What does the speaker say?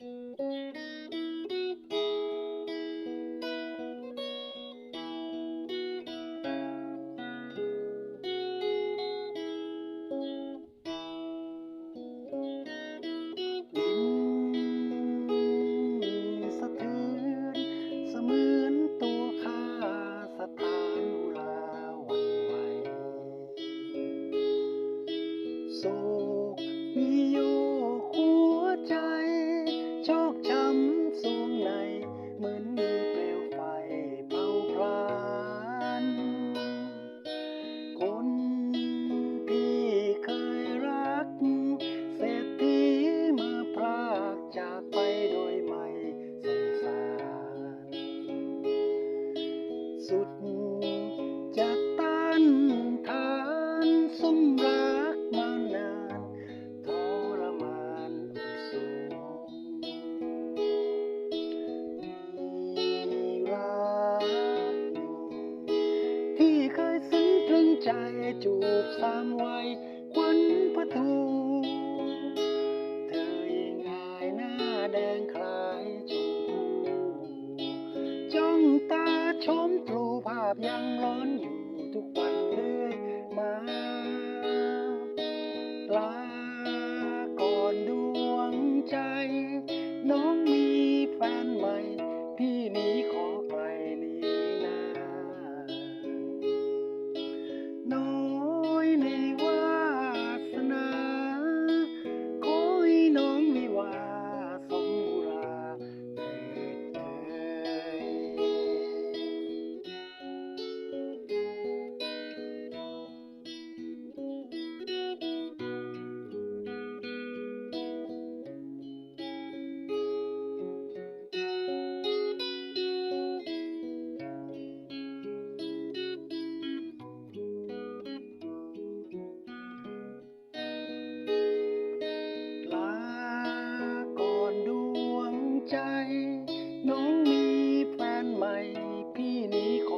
Música สุดจาก จ้องตาชมตรูภาพยังร้อนอยู่ น้องมีแฟนใหม่ พี่นี้ขอ